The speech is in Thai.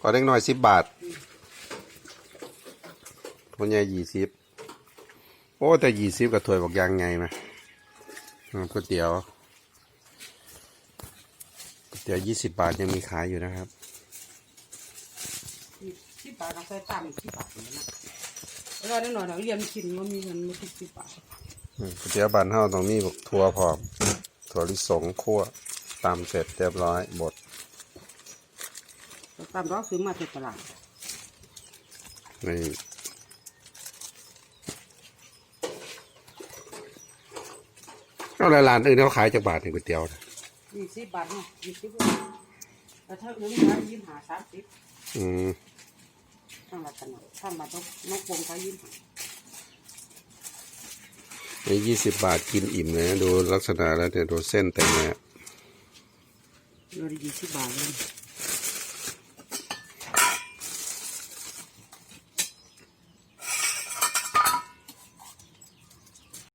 ขอเล็กน้อยสิบบาทคนใหญ่ยี่สิบโอ้แต่ยี่สิบกับถ้วยบอกยางไงไหมอืมก๋วยเตี๋ยวก๋วยเตี๋ยวยี่สิบบาทยังมีขายอยู่นะครับสิบบาทเราใส่ตามสิบบาทเหมือนกันนะแล้วได้หน่อยเราเรียนกินว่ามีเงินไม่ถึงสิบบาทอืมก๋วยเตี๋ยวบานเฮาตรงนี้บอกทัวพร้อมถั่วลิสงคั่วตามเสร็จเรียบร้อยบดเรา ตามเราซื้อมาที่ตลาดนี่เอาแล้วร้านอื่นเขาขายจากบาทในก๋วยเตี๋ยวนะยี่สิบบาทเนาะยี่สิบแต่ถ้าอื่นขายยี่สิบห้าสามสิบอืมทั้งละกันทั้งมาต้องนกวงขายยี่สิบห้าในยี่สิบบาทกินอิ่มเลยนะดูลักษณะแล้วเนี่ยดูเส้นเต็มเลยอะเราได้ยี่สิบบาทเลย